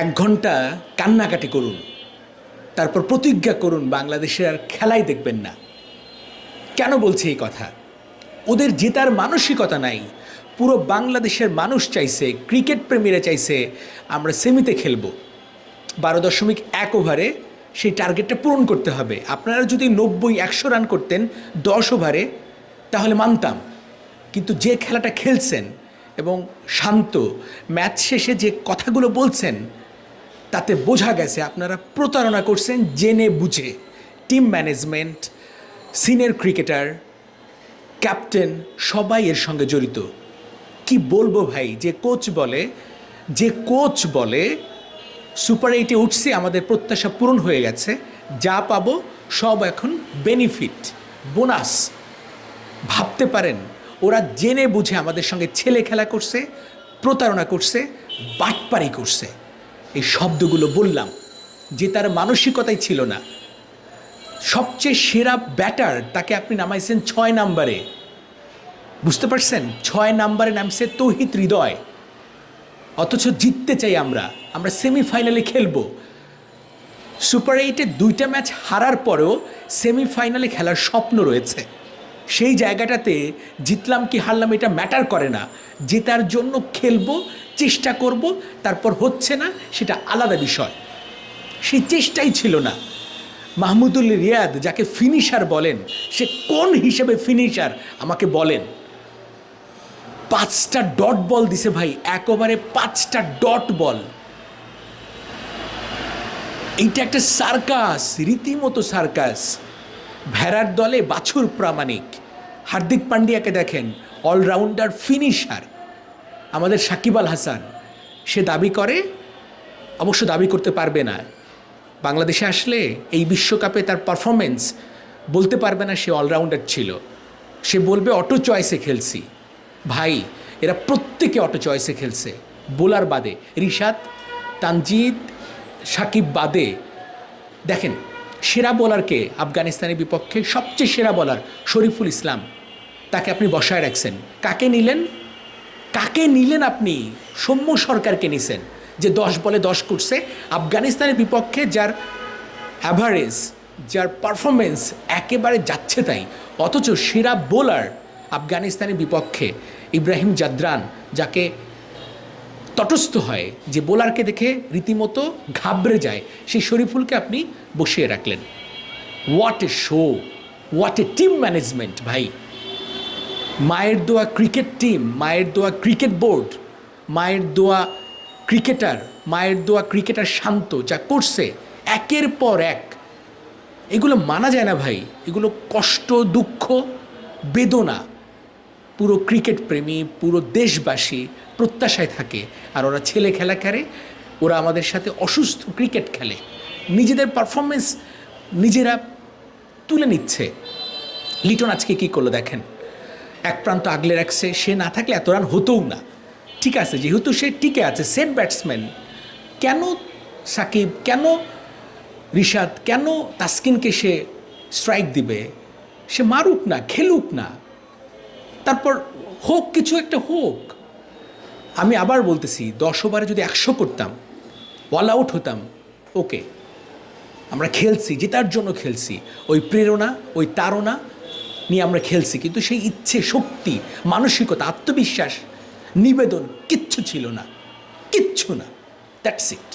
এক ঘণ্টা কান্নাকাটি করুন, তারপর প্রতিজ্ঞা করুন বাংলাদেশের আর খেলাই দেখবেন না। কেন বলছি এই কথা? ওদের জেতার মানসিকতা নাই, পুরো বাংলাদেশের মানুষ চাইছে, ক্রিকেট প্রেমীরা চাইছে আমরা সেমিতে খেলব। বারো দশমিক এক ওভারে সেই টার্গেটটা পূরণ করতে হবে। আপনারা যদি নব্বই, একশো রান করতেন দশ ওভারে, তাহলে মানতাম। কিন্তু যে খেলাটা খেলছেন এবং শান্ত, ম্যাচ শেষে যে কথাগুলো বলছেন তাতে বোঝা গেছে আপনারা প্রতারণা করছেন জেনে বুঝে। Team management senior cricketer captain সবাই এর সঙ্গে জড়িত। কি বলব ভাই? যে কোচ বলে, যে কোচ বলে সুপার এইটে উঠছি, আমাদের প্রত্যাশা পূরণ হয়ে গেছে। যা পাবো, সব এখন বেনিফিট বোনাস ভাবতে পারেন, ওরা জেনে বুঝে আমাদের সঙ্গে ছেলে খেলা করছে, প্রতারণা করছে, বাটপারি করছে। এই শব্দগুলো বললাম, যে তার মানসিকতাই ছিল না। সবচেয়ে সেরা ব্যাটার তাকে আপনি নামাইছেন ছয় নাম্বারে। বুঝতে পারছেন? ছয় নাম্বারে নামছে তৌহিত হৃদয়। অথচ জিততে চাই আমরা আমরা সেমিফাইনালে খেলব। সুপার এইটে দুইটা ম্যাচ হারার পরেও সেমিফাইনালে খেলার স্বপ্ন রয়েছে। সেই জায়গাটাতে জিতলাম কি হারলাম এটা ম্যাটার করে না। জেতার জন্য খেলব, চেষ্টা করব, তারপর হচ্ছে না, সেটা আলাদা বিষয়। সেই চেষ্টাই ছিল না। মাহমুদুল রিয়াদ যাকে ফিনিশার বলেন, সে কোন হিসেবে ফিনিশার আমাকে বলেন? পাঁচটা ডট বল দিছে ভাই এক ওভারে পাঁচটা ডট বল এইটা একটা সার্কাস রীতিমতো সার্কাস ভেড়ার দলে বাছুর প্রামাণিক। হার্দিক পান্ডিয়াকে দেখেন অলরাউন্ডার ফিনিশার। আমাদের সাকিব আল হাসান, সে দাবি করে, অবশ্য দাবি করতে পারবে না। বাংলাদেশে আসলে এই বিশ্বকাপে তার পারফরমেন্স বলতে পারবে না সে অলরাউন্ডার ছিল। সে বলবে, অটো চয়েসে খেলছি। ভাই, এরা প্রত্যেকে অটো চয়েসে খেলছে। বোলার বাদে রিশাদ, তানজিদ, সাকিব বাদে। দেখেন সেরা বোলারকে আফগানিস্তানের বিপক্ষে সবচেয়ে সেরা বোলার শরীফুল ইসলাম? তাকে আপনি বসায় রাখছেন। কাকে নিলেন? কাকে নিলেন আপনি? সৌম্য সরকারকে নিছেন, যে দশ বলে দশ করছে। আফগানিস্তানের বিপক্ষে যার অ্যাভারেজ যার পারফরমেন্স একেবারে যাচ্ছে তাই। অথচ সেরা বোলার আফগানিস্তানের বিপক্ষে ইব্রাহিম জাদ্রান, যাকে তটস্থ হয় যে বোলারকে দেখে রীতিমতো ঘাবড়ে যায়। সেই শরীফুলকে আপনি বসিয়ে রাখলেন। What a show what a team management ভাই। মায়ের দোয়া ক্রিকেট টিম মায়ের দোয়া ক্রিকেট বোর্ড মায়ের দোয়া ক্রিকেটার মায়ের দোয়া ক্রিকেটার শান্ত যা করছে একের পর এক। এগুলো মানা যায় না ভাই। এগুলো কষ্ট, দুঃখ, বেদনা পুরো ক্রিকেট প্রেমী, পুরো দেশবাসী প্রত্যাশায় থাকে। আর ওরা ছেলে খেলা খেলে ওরা আমাদের সাথে অসুস্থ ক্রিকেট খেলে। নিজেদের পারফরমেন্স নিজেরা তুলে নিচ্ছে। লিটন আজকে কী করল দেখেন? এক প্রান্ত আগলে রাখছে, সে না থাকলে এত রান হতোও না। ঠিক আছে, যেহেতু সে টিকে আছে সেট ব্যাটসম্যান কেন সাকিব, কেন রিশাদ, কেন তাসকিনকে সে স্ট্রাইক দিবে? সে মারুক না, খেলুক না। তারপর হোক, কিছু একটা হোক, আমি আবার বলতেছি দশ ওভারে যদি একশো করতাম অল আউট হতাম ওকে আমরা খেলছি, জেতার জন্য খেলছি, ওই প্রেরণা, ওই তাড়না নিয়ে আমরা খেলছি, কিন্তু সেই ইচ্ছে, শক্তি, মানসিকতা, আত্মবিশ্বাস, নিবেদন কিচ্ছু ছিল না, কিচ্ছু না দ্যাটস ইট